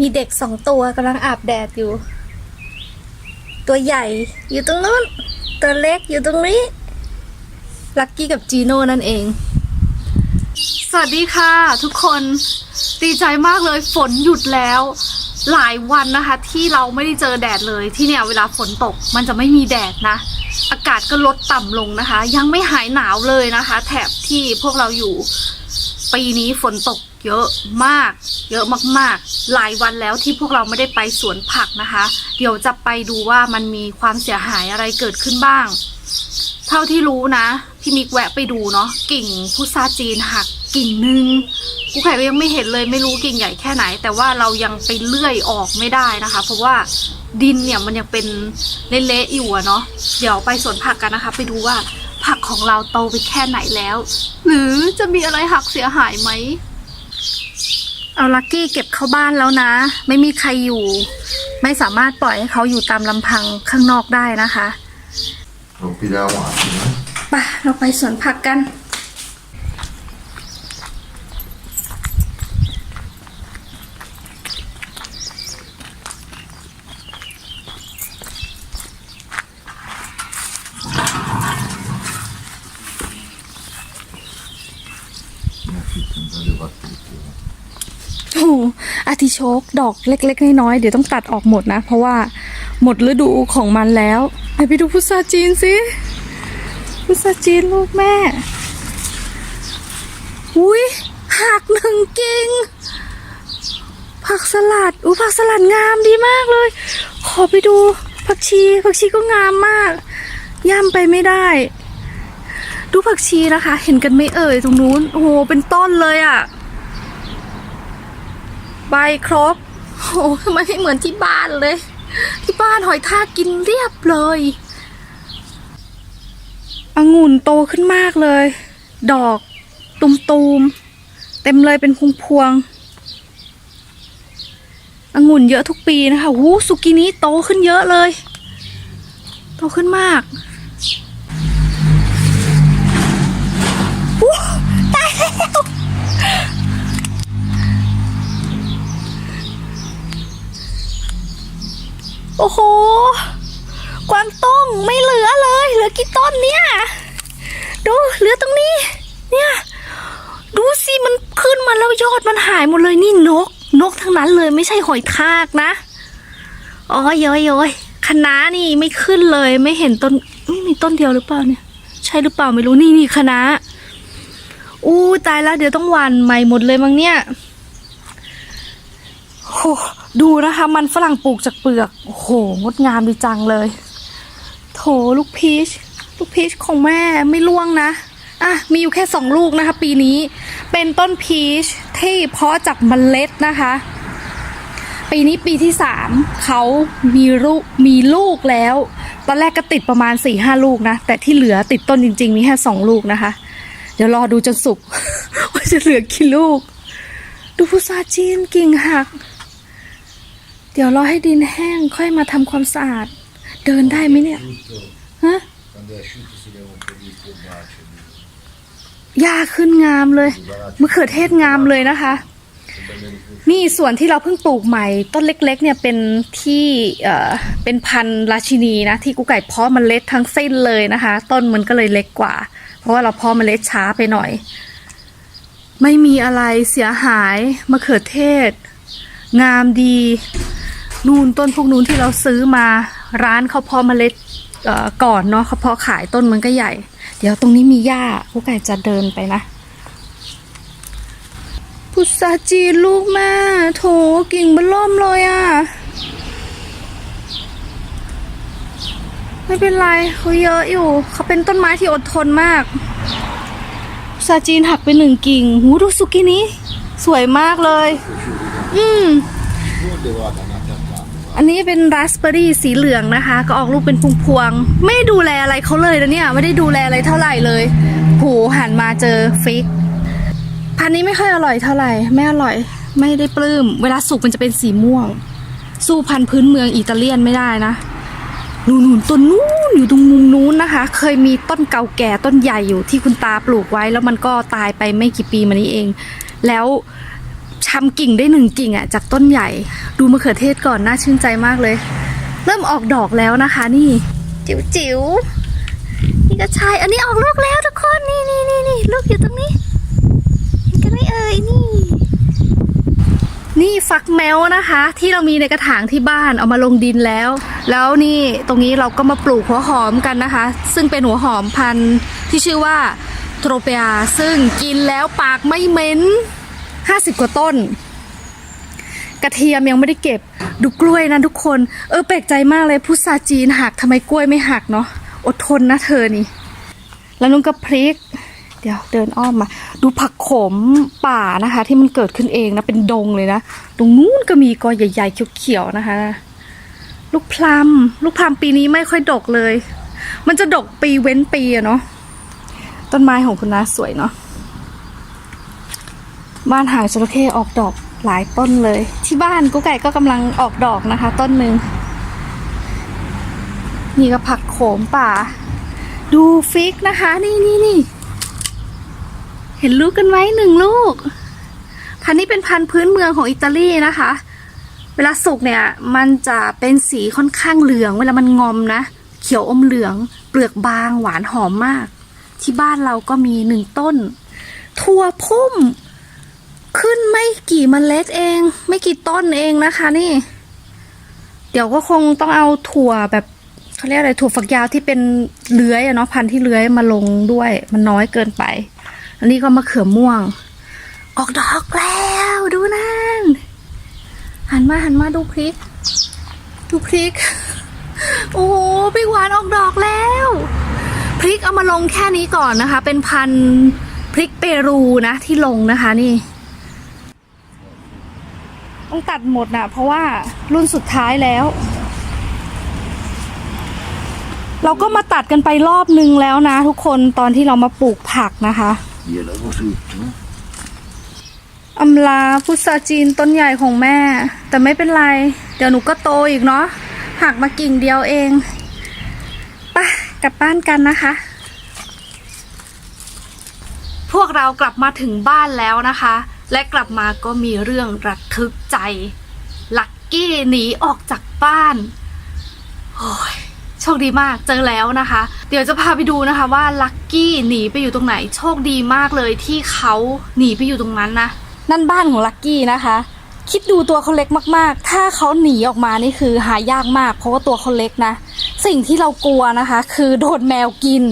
มีเด็กสองตัวกำลังอาบแดดอยู่ ตัวใหญ่อยู่ตรงนู้น ตัวเล็กอยู่ตรงนี้ ลักกี้กับจีโน่นั่นเอง สวัสดีค่ะ ทุกคนดีใจมากเลยฝนหยุดแล้ว หลายวันนะคะ ที่เราไม่ได้เจอแดดเลยที่เนี่ยเวลาฝนตกมันจะไม่มีแดดนะ อากาศก็ลดต่ำลงนะคะ ยังไม่หายหนาวเลยนะคะ แถบที่พวกเราอยู่ ปีนี้ฝนตกเยอะมาก เยอะมากๆ หลายวันแล้วที่พวกเราไม่ได้ไปสวนผักนะคะ เดี๋ยวจะไปดูว่ามันมีความเสียหายอะไรเกิดขึ้นบ้าง เท่าที่รู้นะ พี่มิกแวะไปดูเนาะกิ่งพุทราจีนหักกิ่งหนึ่งกูไข่ก็ยังไม่เห็นเลยไม่รู้กิ่งใหญ่แค่ไหน แต่ว่าเรายังไปเลื่อยออกไม่ได้นะคะ เพราะว่าดินเนี่ยมันยังเป็นเละๆอยู่เนาะเดี๋ยวไปสวนผักกันนะคะ ไปดูว่า ผักของเราโตไปแค่ไหนแล้ว หรือจะมีอะไรหักเสียหายไหม เอาลักกี้เก็บเข้าบ้านแล้วนะ ไม่มีใครอยู่ ไม่สามารถปล่อยให้เขาอยู่ตามลำพังข้างนอกได้นะคะ Donc il est à moi, tu vois. ไปเราไปสวนผักกัน โอ้โหอาทิโชกดอกเล็ก ๆ น้อยๆเดี๋ยวต้องตัดออกหมดนะ เพราะว่าหมดฤดูของมันแล้วไหนไปดูพุทราจีนสิพุทราจีนลูกแม่อุ้ยหักหนึ่งกิ่งผักสลัดอุ้ยผักสลัดงามดีมากเลย ขอไปดูผักชีผักชีก็งามมาก ย่ำไปไม่ได้ ดูผักชีนะคะ เห็นกันไหม่เอ่ยตรงนู้น โอ้โห เป็นต้นเลยอะ่ะ ใบครบโอ้ทำไมไม่เหมือนที่บ้านเลย ที่บ้านหอยทากกินเรียบเลยองุ่นโตขึ้นมากเลย ดอกตุมๆเต็มเลยเป็นพวงพวงๆองุ่นเยอะทุกปีนะคะหูสุกินี้โตขึ้นเยอะเลย โตขึ้นมาก ตายแล้ว โอ้โห กวางตุ้งไม่เหลือเลย เหลือกี่ต้นเนี่ย ดูเหลือตรงนี้ เนี่ย ดูสิมันขึ้นมาแล้วยอดมันหายหมดเลยนี่นก นกทั้งนั้นเลยไม่ใช่หอยทากนะอ๋อย้อยย้อยคณะนี่ไม่ขึ้นเลยไม่เห็นต้นมีต้นเดียวหรือเปล่าเนี่ย ใช่หรือเปล่าไม่รู้นี่นี่คณะ อู้ตายแล้วเดี๋ยวต้องหวานใหม่หมดเลยมั้งเนี่ยโอ้โหดูนะคะ มันฝรั่งปลูกจากเปลือก โอ้โห งดงามดีจังเลย โถลูกพีช ลูกพีชของแม่ไม่ร่วงนะ อะ มีอยู่แค่สองลูกนะคะ ปีนี้ เป็นต้นพีชที่เพาะจากเมล็ดนะคะ ปีนี้ปีที่สามเขามีลูกมีลูกแล้ว ตอนแรกก็ติดประมาณสี่ห้าลูกนะ แต่ที่เหลือติดต้นจริง ๆ มีแค่สองลูกนะคะ เดี๋ยวรอดูจนสุกว่าจะเหลือกี่ลูก ดูพุทราจีนกิ่งหัก เดี๋ยวรอให้ดินแห้งค่อยมาทำความสะอาด เดินได้ไหมเนี่ยฮะ Quand elle chute, c'est les reproduits pour battre. หญ้าขึ้นงามเลยมะเขือเทศงามเลยนะคะ นี่ส่วนที่เราเพิ่งปลูกใหม่ ต้นเล็ก ๆ เนี่ยเป็นที่เอ่อเป็นพันธุ์ราชินีนะที่กูไก่เพาะเมล็ดทั้งเส้นเลยนะคะ ต้นมันก็เลยเล็กกว่า เพราะว่าเราเพาะเมล็ดช้าไปหน่อย ไม่มีอะไรเสียหายมะเขือเทศ งามดีนูนต้นพวกนู้นที่เราซื้อมาร้านเขาเพาะเมล็ดเอ่อก่อนเนาะเขาเพาะขายต้นมันก็ใหญ่ เดี๋ยวตรงนี้มีหญ้าผู้ไก่จะเดินไปนะ พุทราจีนลูกแม่ โถกิ่งเบนล่มเลยอะ่ะ ไม่เป็นไรเขาเยอะอยู่ เขาเป็นต้นไม้ที่อดทนมากพุทราจีนหักไปหนึ่งกิ่ง หูดูสุกินี้ สวยมากเลย อืม อันนี้เป็นราสเบอร์รี่สีเหลืองนะคะ ก็ออกลูกเป็นพวงๆ ไม่ดูแลอะไรเขาเลยนะเนี่ย ไม่ได้ดูแลอะไรเท่าไหร่เลยผูหันมาเจอฟิก พันนี้ไม่ค่อยอร่อยเท่าไหร่ไม่อร่อยไม่ได้ปลื้ม เวลาสุกมันจะเป็นสีม่วง สู้พันธุ์พื้นเมืองอิตาเลียนไม่ได้นะนูนๆต้นนู้นอยู่ตรงมุมนู้นนะคะ เคยมีต้นเก่าแก่ต้นใหญ่อยู่ที่คุณตาปลูกไว้ แล้วมันก็ตายไปไม่กี่ปีมานี้เอง แล้วทำกิ่งได้หนึ่งกิ่งอะจากต้นใหญ่ ดูมะเขือเทศก่อนน่าชื่นใจมากเลย เริ่มออกดอกแล้วนะคะ นี่ จิ๋วจิ๋วๆนี่ก็ใช่อันนี้ออกลูกแล้วทุกคนนี่นี่นี่นี่ลูกอยู่ตรงนี้เห็นกันไหมเอ่ยนี่ นี่ ฟักแมวนะคะ ที่เรามีในกระถางที่บ้านเอามาลงดินแล้ว แล้วนี่ตรงนี้เราก็มาปลูกหัวหอมกันนะคะ ซึ่งเป็นหัวหอมพันธุ์ที่ชื่อว่าโทรเปียซึ่งกินแล้วปากไม่เหม็น 50 กว่าต้น กระเทียมยังไม่ได้เก็บดูกล้วยนะทุกคน เออแปลกใจมากเลยพุทราจีนหักทำไมกล้วยไม่หักเนาะอดทนนะเธอนี่ แล้วนุ่นก็พริก เดี๋ยวเดินอ้อมมา ดูผักโขมป่านะคะ ที่มันเกิดขึ้นเองนะเป็นดงเลยนะ ตรงนู้นก็มีกอใหญ่ๆเขียวๆนะคะ ลูกพลัมลูกพลัมปีนี้ไม่ค่อยดกเลย มันจะดกปีเว้นปีอะเนาะต้นไม้ของคุณน้าสวยเนาะบ้านหางจระเข้ออกดอกหลายต้นเลย ที่บ้านกุ๊กไก่ก็กำลังออกดอกนะคะ ต้นหนึ่งนี่ก็ผักโขมป่า ดูฟิกนะคะ นี่นี่นี่ เห็นลูกกันไหมหนึ่งลูก พันธุ์นี้เป็นพันธุ์พื้นเมืองของอิตาลีนะคะ เวลาสุกเนี่ยมันจะเป็นสีค่อนข้างเหลือง เวลามันงอมนะ เขียวอมเหลือง เปลือกบางหวานหอมมาก ที่บ้านเราก็มีหนึ่งต้นถั่วพุ่ม ขึ้นไม่กี่มเมล็ดเอง ไม่กี่ต้นเองนะคะนี่ เดี๋ยวก็คงต้องเอาถั่วแบบเขาเรียกอะไรถั่วฝักยาวที่เป็นเลื้อยอะเนาะพันธุ์ที่เลื้อยมาลงด้วย มันน้อยเกินไป อันนี้ก็มะเขือม่วง ออกดอกแล้วดูนั่น หันมาหันมาดูพริก ดูพริก โอ้พริกหวานออกดอกแล้ว พริกเอามาลงแค่นี้ก่อนนะคะ เป็นพันพริกเปรูนะที่ลงนะคะนี่ต้องตัดหมดนะเพราะว่ารุ่นสุดท้ายแล้ว เราก็มาตัดกันไปรอบนึงแล้วนะทุกคนตอนที่เรามาปลูกผักนะคะ อำลาพุทราจีนต้นใหญ่ของแม่ แต่ไม่เป็นไร เดี๋ยวหนูก็โตอีกเนาะหักมากิ่งเดียวเองไปะกลับบ้านกันนะคะ พวกเรากลับมาถึงบ้านแล้วนะคะ และกลับมาก็มีเรื่องระทึกใจ ลักกี้หนีออกจากบ้านโอ้ย โชคดีมากเจอแล้วนะคะ เดี๋ยวจะพาไปดูนะคะว่าลักกี้หนีไปอยู่ตรงไหน โชคดีมากเลยที่เขาหนีไปอยู่ตรงนั้นนะนั่นบ้านของลักกี้นะคะ คิดดูตัวเขาเล็กมากๆ ถ้าเขาหนีออกมานี่คือหายากมาก เพราะว่าตัวเขาเล็กนะ สิ่งที่เรากลัวนะคะ คือโดนแมวกิน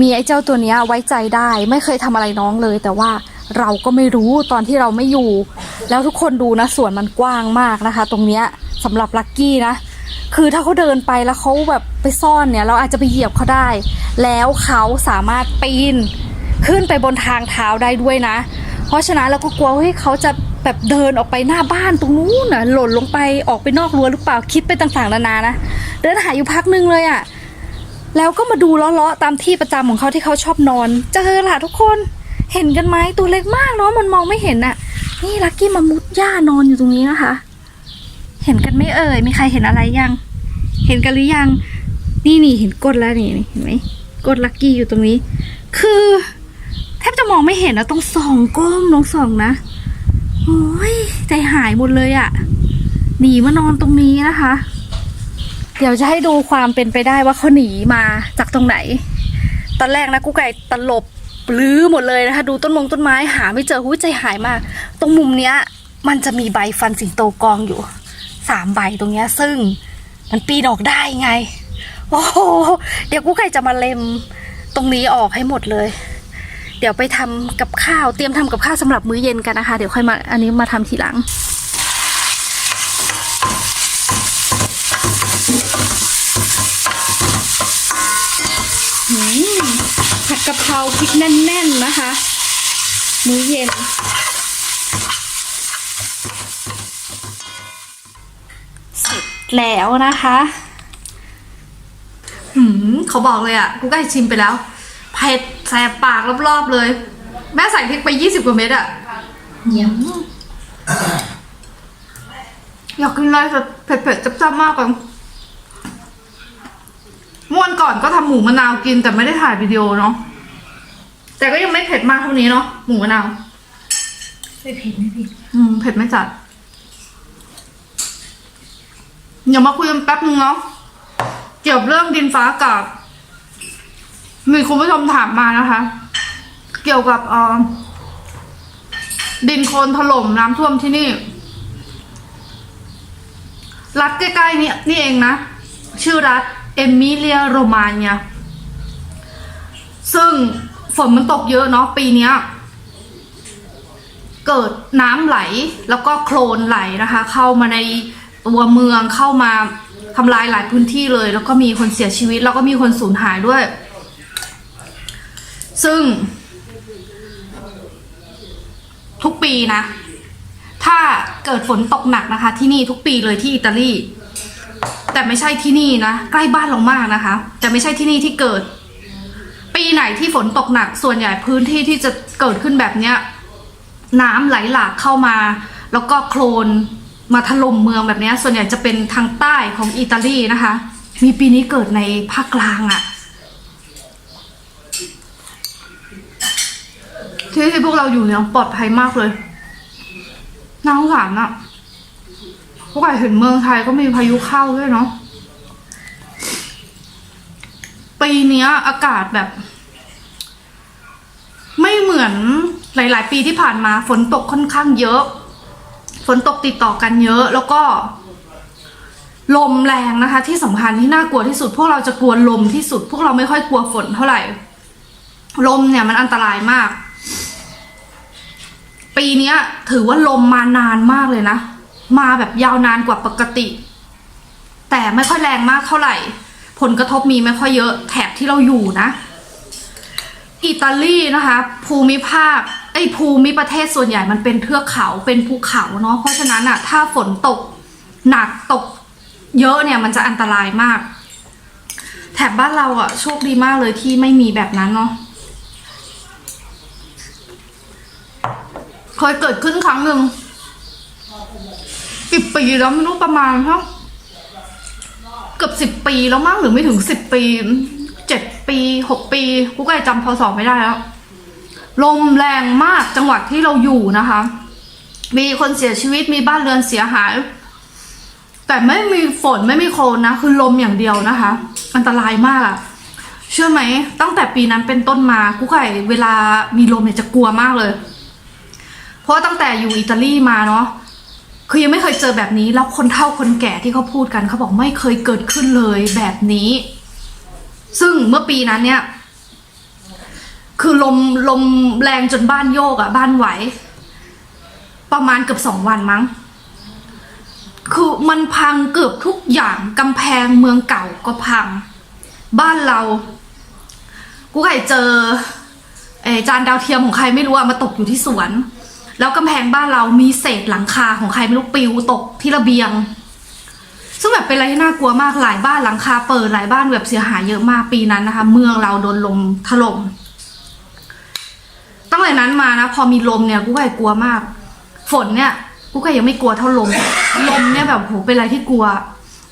มีไอ้เจ้าตัวนี้ไว้ใจได้ ไม่เคยทำอะไรน้องเลย แต่ว่าเราก็ไม่รู้ตอนที่เราไม่อยู่ แล้วทุกคนดูนะสวนมันกว้างมากนะคะ ตรงเนี้ยสำหรับลักกี้นะ คือถ้าเขาเดินไปแล้วเขาแบบไปซ่อนเนี่ย เราอาจจะไปเหยียบเขาได้ แล้วเขาสามารถปีนขึ้นไปบนทางเท้าได้ด้วยนะ เพราะฉะนั้นเราก็กลัวว่าเฮ้ยเขาจะแบบเดินออกไปหน้าบ้านตรงนู้นน่ะหล่นลงไปออกไปนอกรั้วหรือเปล่าคิดไปต่างๆนานานะเดินหาอยู่พักนึงเลยอะ่ะแล้วก็มาดูเลาะๆตามที่ประจำของเขาที่เขาชอบนอนเจอละทุกคนเห็นกันไหมตัวเล็กมากเนาะมันมองไม่เห็นน่ะนี่ลักกี้มามุดหญ้านอนอยู่ตรงนี้นะคะ เห็นกันไม่เอ่ย มีใครเห็นอะไรยัง เห็นกันหรือยัง นี่นี่เห็นก้นแล้วนี่เห็นไหมก้นลักกี้อยู่ตรงนี้ คือแทบจะมองไม่เห็นนะต้องส่องก้มลองส่องนะ โอ้ยใจหายหมดเลยอะ่ะ หนีมานอนตรงนี้นะคะ เดี๋ยวจะให้ดูความเป็นไปได้ว่าเขาหนีมาจากตรงไหน ตอนแรกนะกูไก่ตลบลื้อหมดเลยนะคะ ดูต้นมงต้นไม้หาไม่เจอหุ้ยใจหายมาก ตรงมุมเนี้ย มันจะมีใบฟันสิงโตกองอยู่ สามใบตรงเนี้ยซึ่งมันปีนออกได้ไง โอ้โห เดี๋ยวกูไก่จะมาเล็มตรงนี้ออกให้หมดเลย เดี๋ยวไปทำกับข้าวเตรียมทำกับข้าวสำหรับมื้อเย็นกันนะคะ เดี๋ยวค่อยมาอันนี้มาทำทีหลังผัดกะเพราพริกแน่น ๆ นะคะ มื้อเย็น เสร็จ แล้วนะคะหืมเขาบอกเลยอะ่ะกูใกล้ชิมไปแล้วเผ็ดแสบปากรอบๆเลย แม่ใส่พริกไปยี่สิบกว่าเม็ดอะ่ะเยี่ยมอยากกินอะไรแบบเผ็ดๆจับๆมากเลยเมื่อวันก่อนก็ทำหมูมะนาวกินแต่ไม่ได้ถ่ายวิดีโอเนาะแต่ก็ยังไม่เผ็ดมากเท่านี้เนาะหมูมะนาวไม่ผิดไม่ผิดอืมเผ็ดไม่จัด เดี๋ยวมาคุยกันแป๊บนึงเนาะเกี่ยวกับเรื่องดินฟ้าอากาศมีคุณผู้ชมถามมานะคะ เกี่ยวกับเอ่อดินโคลนถล่มน้ำท่วมที่นี่ รัฐใกล้ๆนี่นี่เองนะ ชื่อรัฐเอมิเลียโรมาเนียซึ่งฝนมันตกเยอะเนาะปีนี้เกิดน้ำไหลแล้วก็โคลนไหลนะคะ เข้ามาใน ตัวเมืองเข้ามาทำลายหลายพื้นที่เลย แล้วก็มีคนเสียชีวิต แล้วก็มีคนสูญหายด้วย ซึ่ง ทุกปีนะ ถ้าเกิดฝนตกหนักนะคะ ที่นี่ทุกปีเลยที่อิตาลี แต่ไม่ใช่ที่นี่นะ ใกล้บ้านเรามากนะคะ แต่ไม่ใช่ที่นี่ที่เกิด ปีไหนที่ฝนตกหนัก ส่วนใหญ่พื้นที่ที่จะเกิดขึ้นแบบเนี้ย น้ำไหลหลากเข้ามา แล้วก็โคลน มาถล่มเมืองแบบนี้ส่วนใหญ่จะเป็นทางใต้ของอิตาลีนะคะ มีปีนี้เกิดในภาคกลางอะที่ที่พวกเราอยู่เนี่ยปลอดภัยมากเลยน่าสงสารอะพวกไอเห็นเมืองไทยก็มีพายุเข้าด้วยเนาะ ปีนี้อากาศแบบ ไม่เหมือนหลาย ๆ ปีที่ผ่านมาฝนตกค่อนข้างเยอะ ฝนตกติดต่อกันเยอะ แล้วก็ลมแรงนะคะ ที่สำคัญที่น่ากลัวที่สุด พวกเราจะกลัวลมที่สุด พวกเราไม่ค่อยกลัวฝนเท่าไหร่ ลมเนี่ยมันอันตรายมาก ปีเนี้ยถือว่าลมมานานมากเลยนะ มาแบบยาวนานกว่าปกติ แต่ไม่ค่อยแรงมากเท่าไหร่ ผลกระทบมีไม่ค่อยเยอะแถบที่เราอยู่นะ อิตาลีนะคะ ภูมิภาค ไอ้ภูมิประเทศส่วนใหญ่มันเป็นเทือกเขาเป็นภูเขาเนาะเพราะฉะนั้นอะถ้าฝนตกหนักตกเยอะเนี่ยมันจะอันตรายมาก แถบบ้านเราอะโชคดีมากเลยที่ไม่มีแบบนั้นเนาะเคยเกิดขึ้นครั้งหนึ่งกี่ปีแล้วไม่รู้ประมาณเท่าเกือบสิบปีแล้วมั้งหรือไม่ถึงสิบปีเจ็ดปีหกปีกูก็จำพศไม่ได้แล้ว ลมแรงมากจังหวัดที่เราอยู่นะคะ มีคนเสียชีวิตมีบ้านเรือนเสียหาย แต่ไม่มีฝนไม่มีโคลนนะ คือลมอย่างเดียวนะคะ อันตรายมากอะเชื่อไหม ตั้งแต่ปีนั้นเป็นต้นมากูไก่เวลามีลมเนี่ยจะกลัวมากเลย เพราะตั้งแต่อยู่อิตาลีมาเนาะคือยังไม่เคยเจอแบบนี้แล้วคนเฒ่าคนแก่ที่เขาพูดกันเขาบอกไม่เคยเกิดขึ้นเลยแบบนี้ ซึ่งเมื่อปีนั้นเนี่ย คือลมลมแรงจนบ้านโยกอะบ้านไหว ประมาณเกือบสองวันมั้ง คือมันพังเกือบทุกอย่างกำแพงเมืองเก่าก็พัง บ้านเรา กูไก่เจอเอจานดาวเทียมของใครไม่รู้อะมาตกอยู่ที่สวน แล้วกำแพงบ้านเรามีเศษหลังคาของใครไม่รู้ปิวตกที่ระเบียง ซึ่งแบบเป็นอะไรที่น่ากลัวมากหลายบ้านหลังคาเปิดหลายบ้านแบบเสียหายเยอะมากปีนั้นนะคะ เมืองเราโดนลมถล่ม ตั้งแต่นั้นมานะพอมีลมเนี่ยกูก็กลัวมาก ฝนเนี่ยกูก็ยังไม่กลัวเท่าลม ลมเนี่ยแบบโหเป็นอะไรที่กลัว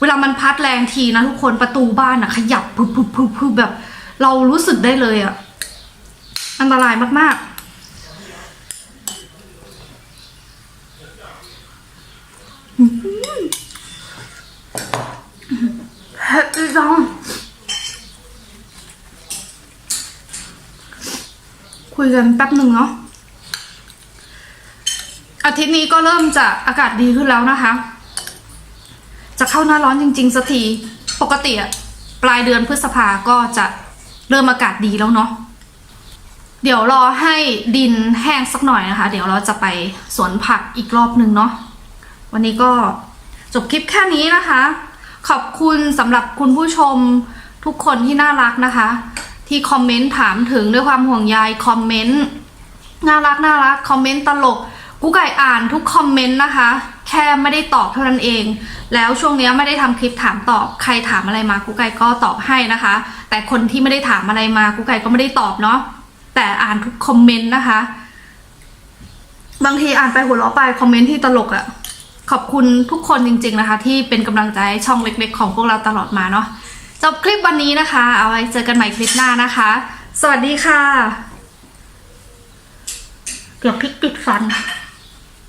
เวลามันพัดแรงทีนะทุกคนประตูบ้านอะขยับพึบพึบพึบพึบแบบ เรารู้สึกได้เลยอะอันตรายมากๆเฮ้ยจัง คุยกันแป๊บหนึ่งเนาะอาทิตย์นี้ก็เริ่มจะอากาศดีขึ้นแล้วนะคะ จะเข้าหน้าร้อนจริงๆสักทีปกติอะปลายเดือนพฤษภาก็จะเริ่มอากาศดีแล้วเนาะเดี๋ยวรอให้ดินแห้งสักหน่อยนะคะ เดี๋ยวเราจะไปสวนผักอีกรอบหนึ่งเนาะวันนี้ก็จบคลิปแค่นี้นะคะ ขอบคุณสำหรับคุณผู้ชมทุกคนที่น่ารักนะคะ ที่คอมเมนต์ถามถึงด้วยความห่วงใยคอมเมนต์น่ารักน่ารักคอมเมนต์ตลกกูไก่อ่านทุกคอมเมนต์นะคะ แค่ไม่ได้ตอบเท่านั้นเอง แล้วช่วงนี้ไม่ได้ทำคลิปถามตอบ ใครถามอะไรมากูไก่ก็ตอบให้นะคะ แต่คนที่ไม่ได้ถามอะไรมากูไก่ก็ไม่ได้ตอบเนาะแต่อ่านทุกคอมเมนต์นะคะ บางทีอ่านไปหัวเราะไปคอมเมนต์ที่ตลกอะขอบคุณทุกคนจริง ๆนะคะ ที่เป็นกำลังใจให้ช่องเล็ก ๆ ของพวกเราตลอดมาเนาะ จบคลิปวันนี้นะคะ เอาไว้เจอกันใหม่คลิปหน้านะคะ สวัสดีค่ะ เกือบพลิกติดฟัน